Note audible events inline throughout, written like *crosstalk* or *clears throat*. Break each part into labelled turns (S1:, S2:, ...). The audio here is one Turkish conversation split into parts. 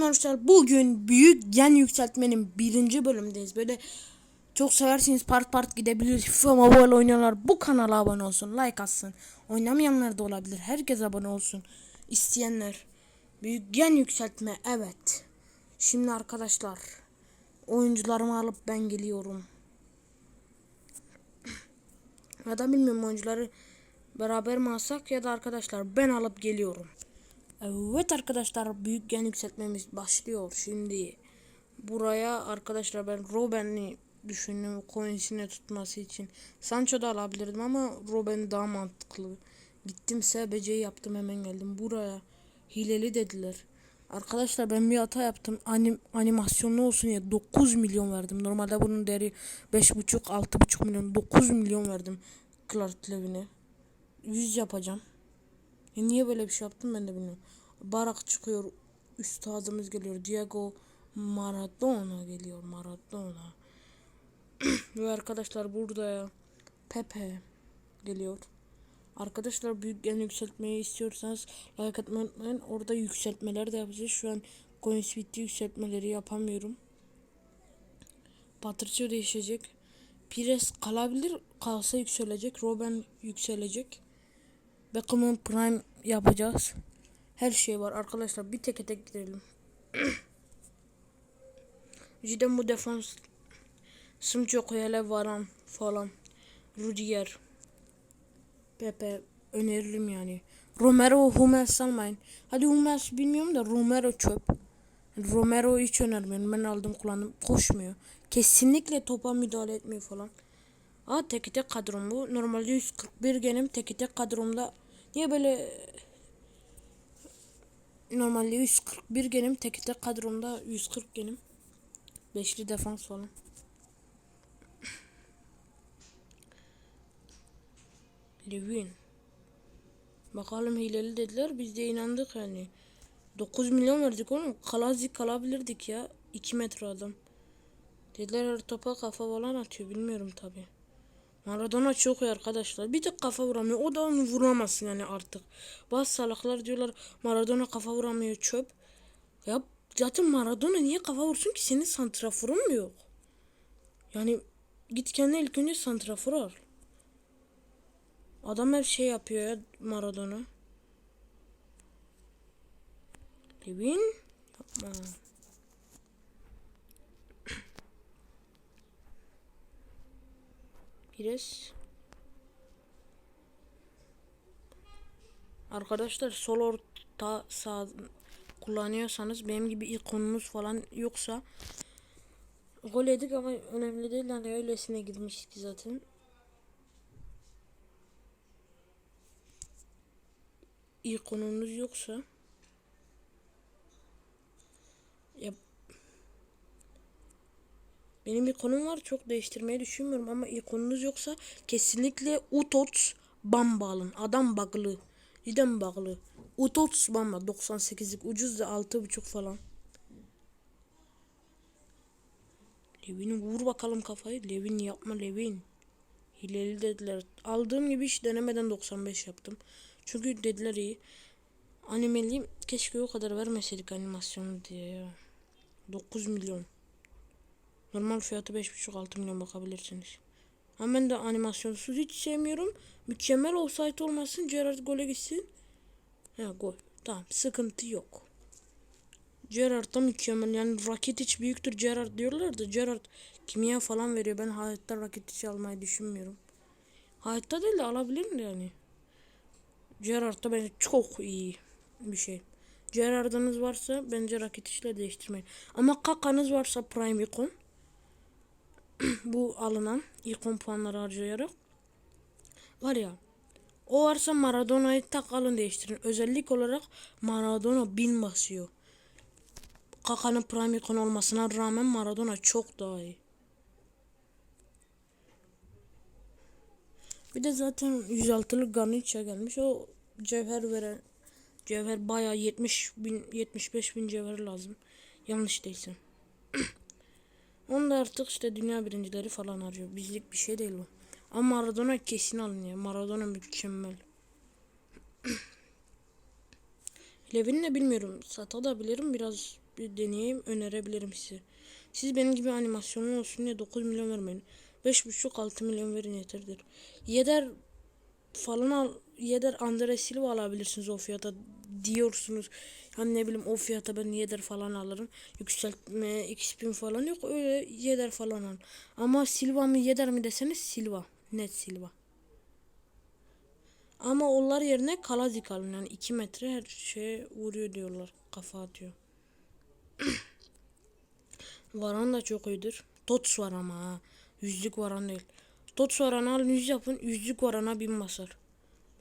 S1: Selam arkadaşlar. Bugün büyük gen yükseltmenin birinci bölümündeyiz. Böyle çok seversiniz part part gidebilir. FIFA Mobile oynayanlar bu kanala abone olsun. Like atsın. Oynamayanlar da olabilir. Herkes abone olsun. İsteyenler. Büyük gen yükseltme. Evet. Şimdi arkadaşlar. Oyuncularımı alıp ben geliyorum. Ya da bilmiyorum oyuncuları beraber mi alsak ya da arkadaşlar ben alıp geliyorum. Evet arkadaşlar büyük gen yükseltmemiz başlıyor şimdi. Buraya arkadaşlar ben Robben'i düşündüm coins'ine tutması için. Sancho da alabilirdim ama Robben daha mantıklı. Gittim SBC'yi yaptım hemen geldim buraya. Hileli dediler. Arkadaşlar ben bir hata yaptım. Anim, animasyonlu olsun ya 9 milyon verdim. Normalde bunun değeri 5,5 6,5 milyon 9 milyon verdim. Clark Levin'e. 100 yapacağım. Ya niye böyle bir şey yaptım ben de bilmiyorum. Barak çıkıyor. Üstadımız geliyor. Diego Maradona geliyor. Maradona. *clears throat* Ve arkadaşlar burada Pepe geliyor. Arkadaşlar büyük gen yükseltmeyi istiyorsanız like atmayı unutmayın. Orada yükseltmeler de yapacağız. Şu an coins bitti yükseltmeleri yapamıyorum. Patricio değişecek. Pires kalabilir. Kalsa yükselecek. Robben yükselecek. Beckham'ın prime yapacağız. Her şey var arkadaşlar. Bir tek tek gidelim. *clears throat* Cidden bu defans Sım çok hele varan falan. Rudiger. Pepe öneririm yani. Romero Hummels almayın. Hadi Hummels bilmiyorum da Romero çöp. Romero hiç önermiyorum. Ben aldım kullandım. Koşmuyor. Kesinlikle topa müdahale etmiyor falan. Aa tek tek kadrom bu. Normalde 141 genim tek tek kadromda. Niye böyle Normalde 141 genim tek tek kadromda 140 genim. Beşli defans falan. Levin. Bakalım hileli dediler. Biz de inandık yani. 9 milyon verdik oğlum. Kalazik kalabilirdik ya. 2 metre adam. Dediler her topa kafa falan atıyor. Bilmiyorum tabi. Maradona çok iyi arkadaşlar. Bir tek kafa vuramıyor. O da onu vuramazsın yani artık. Bazı salaklar diyorlar Maradona kafa vuramıyor çöp. Ya zaten Maradona niye kafa vursun ki senin santraforun mu yok? Yani git kendine ilk önce santrafor al. Adam her şey yapıyor ya Maradona. Levin yapma. Pires. Arkadaşlar sol orta sağ kullanıyorsanız benim gibi ikonunuz falan yoksa gol yedik ama önemli değil hani öylesine gitmiştik zaten. ikonunuz yoksa ya benim ikonum var çok değiştirmeyi düşünmüyorum ama ikonunuz yoksa kesinlikle Utots Bamba alın. Adam baglı. Cidden baglı. Utots Bamba 98'lik ucuz da 6.5 falan. Levin'i vur bakalım kafayı. Levin yapma Levin. Hileli dediler. Aldığım gibi hiç denemeden 95 yaptım. Çünkü dediler iyi. Animeliyim. Keşke o kadar vermeseydik animasyonu diye ya. 9 milyon. Normal fiyatı 5,5-6 milyon bakabilirsiniz. Ama ben de animasyonsuz hiç sevmiyorum. Mükemmel olsaydı olmasın. Gerard gole gitsin. Ha gol. Tamam sıkıntı yok. Gerard da mükemmel. Yani Rakitic büyüktür Gerard diyorlar da Gerard kimya falan veriyor. Ben hayatta Rakitic'i almayı düşünmüyorum. Hayatta değil de alabilirim de yani. Gerard da bence çok iyi bir şey. Gerard'ınız varsa bence Rakitic'le değiştirmeyin. Ama Kaka'nız varsa Prime Icon *clears throat* bu alınan ikon puanları harcayarak var ya o varsa Maradona'yı tak alın değiştirin. Özellik olarak Maradona bin basıyor. Kaka'nın prime ikon olmasına rağmen Maradona çok daha iyi. Bir de zaten 106'lık Garnicha gelmiş. O cevher veren cevher bayağı 70 bin 75 bin cevher lazım. Yanlış değilsem. *clears throat* Onu da artık işte dünya birincileri falan arıyor. Bizlik bir şey değil bu. Ama Maradona kesin alın ya. Maradona mükemmel. *clears throat* Levin ne bilmiyorum. Satabilirim biraz bir deneyeyim önerebilirim size. Siz benim gibi animasyonlu olsun diye 9 milyon vermeyin. 5,5-6 milyon verin yeterdir. Yeder falan al, Yeder Andre Silva alabilirsiniz o fiyata diyorsunuz. Hani ne bileyim o fiyata ben Yeder falan alırım. Yükseltme XP'm falan yok öyle Yeder falan al. Ama Silva mı Yeder mi deseniz Silva. Net Silva. Ama onlar yerine Kalazik alın. Yani 2 metre her şeye vuruyor diyorlar. Kafa atıyor. *coughs* Varan da çok iyidir. Tots var ama ha. Yüzlük varan değil. Tots varanı alın yüz yapın. Yüzlük varana bin basar.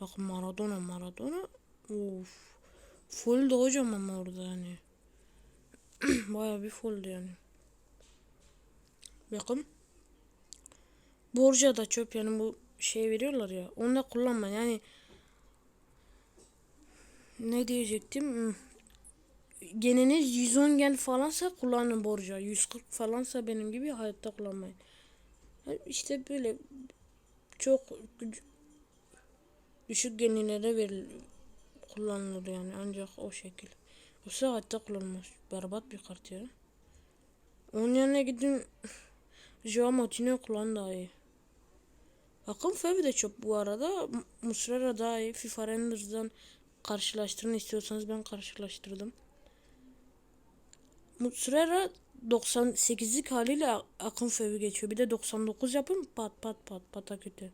S1: Bak Maradona Maradona. Of. Full de hocam ama orada yani. *clears throat* Baya bir full yani. Bakın. Borca da çöp yani bu şey veriyorlar ya. Onu da kullanma yani. Ne diyecektim? Geniniz 110 gen falansa kullanın borca. 140 falansa benim gibi hayatta kullanmayın. İşte böyle çok düşük genilere veril kullanılır yani ancak o şekil. Yoksa hayatta kullanılmaz. Berbat bir kart ya. Onun yerine gidin *laughs* Joao Moutinho kullan daha iyi. Bakın Fevi de çok bu arada. Muslera daha iyi. FIFA Renders'dan karşılaştırın istiyorsanız ben karşılaştırdım. Muslera 98'lik haliyle Akın Fevi geçiyor. Bir de 99 yapın pat pat pat pata kötü.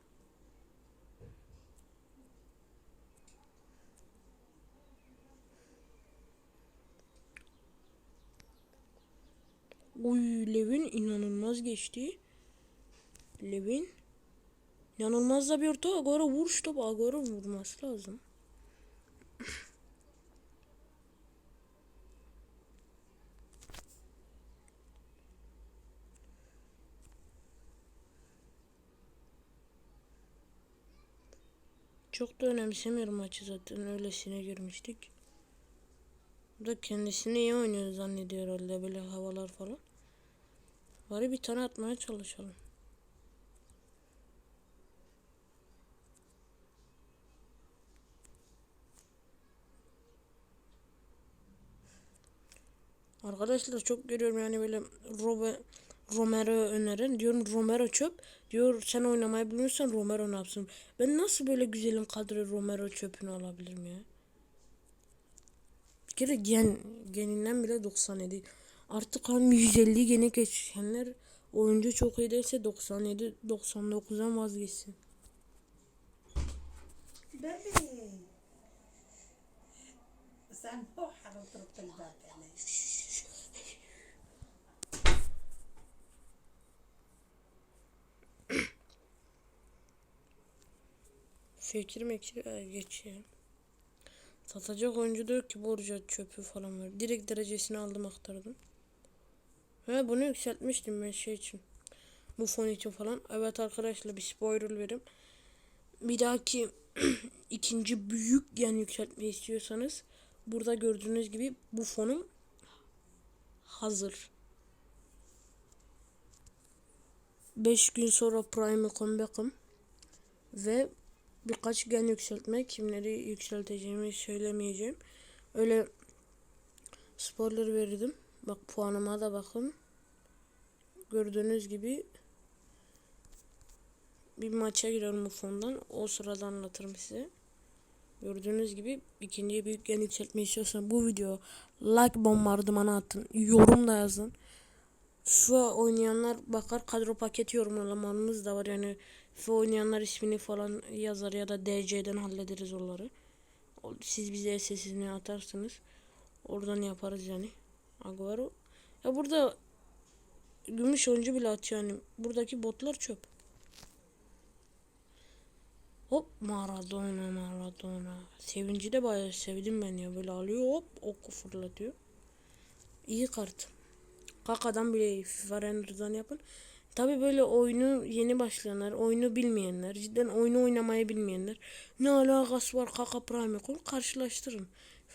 S1: Uy Levin inanılmaz geçti. Levin. İnanılmaz da bir orta Agora vuruş topu Agora vurması lazım. Çok da önemsemiyorum maçı zaten öylesine görmüştük. Bu da kendisini iyi oynuyor zannediyor herhalde böyle havalar falan. Bari bir tane atmaya çalışalım. Arkadaşlar çok görüyorum yani böyle Robe, Romero öneren. Diyorum Romero çöp. Diyor sen oynamayı bilmiyorsan Romero ne yapsın? Ben nasıl böyle güzelin kadro Romero çöpünü alabilirim ya? Bir kere gen, geninden bile 97. Artık hani 150 gene geçenler oyuncu çok iyi değilse 97 99'dan vazgeçsin.
S2: Bebeğim. Sen o oturup da
S1: Fikir mekir e, geçiyor. Satacak oyuncu diyor ki borca çöpü falan var. Direkt derecesini aldım aktardım. He bunu yükseltmiştim ben şey için. Bu fon için falan. Evet arkadaşlar bir spoiler verim. Bir dahaki *clears throat* ikinci büyük yan yükseltme istiyorsanız burada gördüğünüz gibi bu fonum hazır. 5 gün sonra Prime comeback'ım ve birkaç gen yükseltme kimleri yükselteceğimi söylemeyeceğim. Öyle spoiler verdim. Bak puanıma da bakın. Gördüğünüz gibi bir maça giriyorum bu fondan. O sırada anlatırım size. Gördüğünüz gibi ikinci büyük gen yükseltme istiyorsan bu video like bombardımanı atın. Yorum da yazın. Şu oynayanlar bakar kadro paket yorumlamanız da var yani FIFA oynayanlar ismini falan yazar ya da DC'den hallederiz onları. Siz bize sesini atarsınız. Oradan yaparız yani. Agüero. Ya burada gümüş oyuncu bile atıyor yani. Buradaki botlar çöp. Hop Maradona Maradona. Sevinci de bayağı sevdim ben ya. Böyle alıyor hop ok fırlatıyor. İyi kart. Kakadan bile FIFA Render'dan yapın. Tabi böyle oyunu yeni başlayanlar, oyunu bilmeyenler, cidden oyunu oynamayı bilmeyenler ne alakası var Kaka Prime koy karşılaştırın.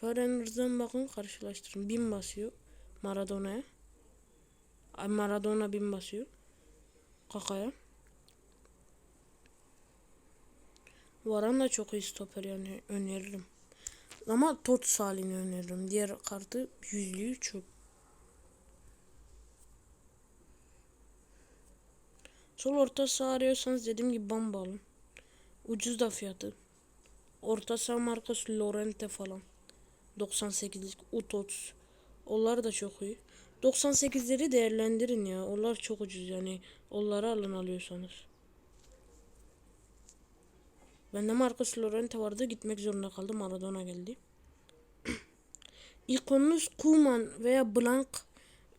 S1: Render'dan bakın karşılaştırın. Bin basıyor Maradona'ya. Maradona bin basıyor. Kaka'ya. Varan da çok iyi stoper yani öneririm. Ama Tots halini öneririm. Diğer kartı yüzlüğü çöp. Sol orta saha arıyorsanız dediğim gibi Bamba alın. Ucuz da fiyatı. Orta saha markası Lorente falan. 98'lik Utots. Onlar da çok iyi. 98'leri değerlendirin ya. Onlar çok ucuz yani. Onları alın alıyorsanız. Bende markası Lorente vardı. Gitmek zorunda kaldım. Maradona geldi. *clears throat* İkonunuz Kuman veya Blank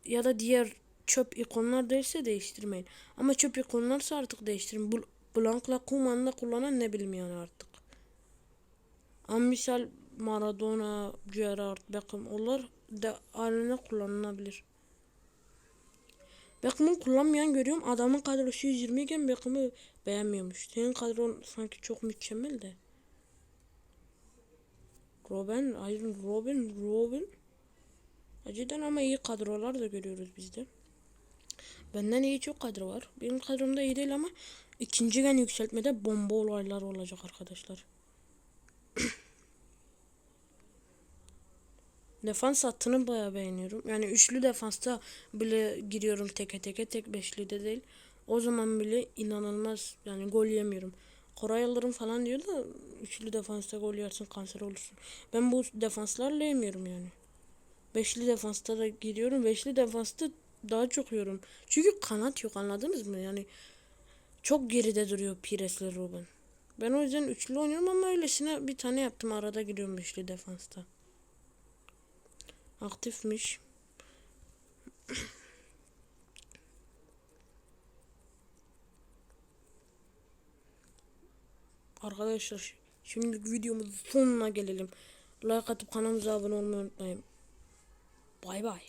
S1: ya da diğer çöp ikonlar değilse değiştirmeyin. Ama çöp ikonlarsa artık değiştirin. Bl- Blank'la Kuman'la kullanan ne yani artık. Ama misal Maradona, Gerrard, Beckham onlar da haline kullanılabilir. Beckham'ı kullanmayan görüyorum. Adamın kadrosu 120 iken Beckham'ı beğenmiyormuş. Senin kadron sanki çok mükemmel de. Robin, Iron Robin, Robin. Acıdan ama iyi kadrolar da görüyoruz bizde. Benden iyi çok kadro var. Benim kadromda iyi değil ama ikinci gen yükseltmede bomba olaylar olacak arkadaşlar. *coughs* Defans hattını bayağı beğeniyorum. Yani üçlü defansta bile giriyorum teke teke tek beşli de değil. O zaman bile inanılmaz yani gol yemiyorum. Koray Yıldırım falan diyor da üçlü defansta gol yersin kanser olursun. Ben bu defanslarla yemiyorum yani. Beşli defansta da giriyorum. Beşli defansta daha çok yiyorum. Çünkü kanat yok anladınız mı? Yani çok geride duruyor Pires'le Ruben. Ben o yüzden üçlü oynuyorum ama öylesine bir tane yaptım. Arada giriyorum beşli defansta. Aktifmiş. *coughs* Arkadaşlar şimdi videomuzun sonuna gelelim. Like atıp kanalımıza abone olmayı unutmayın. Bay bay.